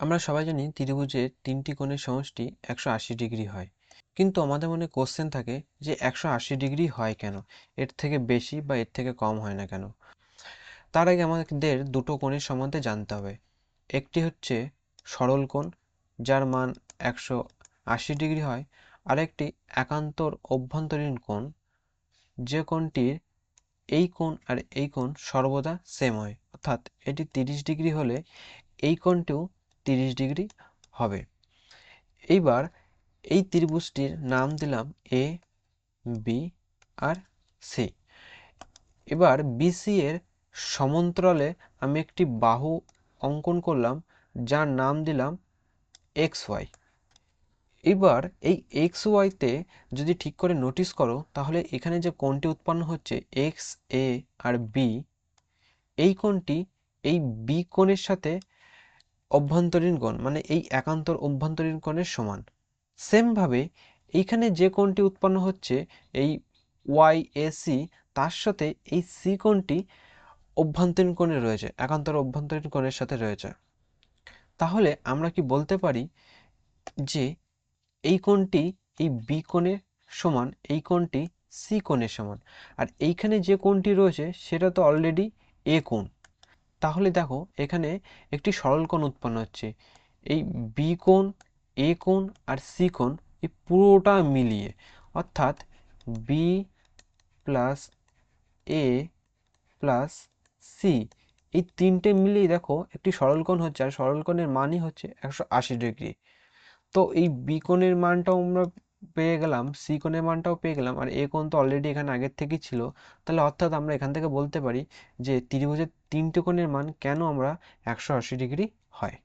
আমরা সবাই জানি ত্রিভুজের তিনটি কোণের সমষ্টি একশো আশি ডিগ্রি হয়। কিন্তু আমাদের মনে কোশ্চেন থাকে যে একশো আশি ডিগ্রি হয় কেন? এর থেকে বেশি বা এর থেকে কম হয় না কেন? তার আগে আমাদের দুটো কোণের সম্বন্ধে জানতে হবে। একটি হচ্ছে সরল কোণ, যার মান একশো আশি ডিগ্রি হয় আরেকটি একান্তর অভ্যন্তরীণ কোণ। যে কোণটির এই কোণ আর এই কোণ সর্বদা সেম হয়, অর্থাৎ এটি তিরিশ ডিগ্রি হলে এই কোণটিও তিরিশ ডিগ্রি হবে। এইবার এই ত্রিভুজটির নাম দিলাম এ বি আর সি এবার বিসি এর সমান্তরালে আমি একটি বাহু অঙ্কন করলাম, যার নাম দিলাম এক্স ওয়াই এবার এই এক্স ওয়াইতে যদি ঠিক করে নোটিস করো, তাহলে এখানে যে কোণটি উৎপন্ন হচ্ছে এক্স এ আর বি এই কোণটি এই বি কোণের সাথে অভ্যন্তরীণ কোণ মানে এই একান্তর অভ্যন্তরীণ কোণের সমান। সেমভাবে এইখানে যে কোণটি উৎপন্ন হচ্ছে, এই ওয়াই এ সি তার সাথে এই সি কোণটি অভ্যন্তরীণ কোণে রয়েছে, একান্তর অভ্যন্তরীণ কোণের সাথে রয়েছে। তাহলে আমরা কি বলতে পারি যে এই কোণটি এই বি কোণের সমান, এই কোণটি সি কোণের সমান। আর এইখানে যে কোণটি রয়েছে, সেটা তো অলরেডি এ কোণ। তাহলে দেখো, এখানে একটি সরল কোণ উৎপন্ন হচ্ছে। এই বি কোণ এ কোণ আর সি কোণ এই পুরোটা মিলিয়ে, অর্থাৎ B plus A plus C এই তিনটে মিলিয়ে দেখো, একটি সরল কোণ হচ্ছে, আর সরল কোণের মানই হচ্ছে একশো আশি ডিগ্রি। তো এই বি কোণের মানটাও আমরা পেয়ে গেলাম সি কোণের মানটাও পেয়ে গেলাম, আর এ কোণ তো অলরেডি এখানে আগের থেকেই ছিল। তাহলে অর্থাৎ আমরা এখান থেকে বলতে পারি যে ত্রিভুজের তিনটে কোণের মান কেন আমরা একশো আশি ডিগ্রি হয়?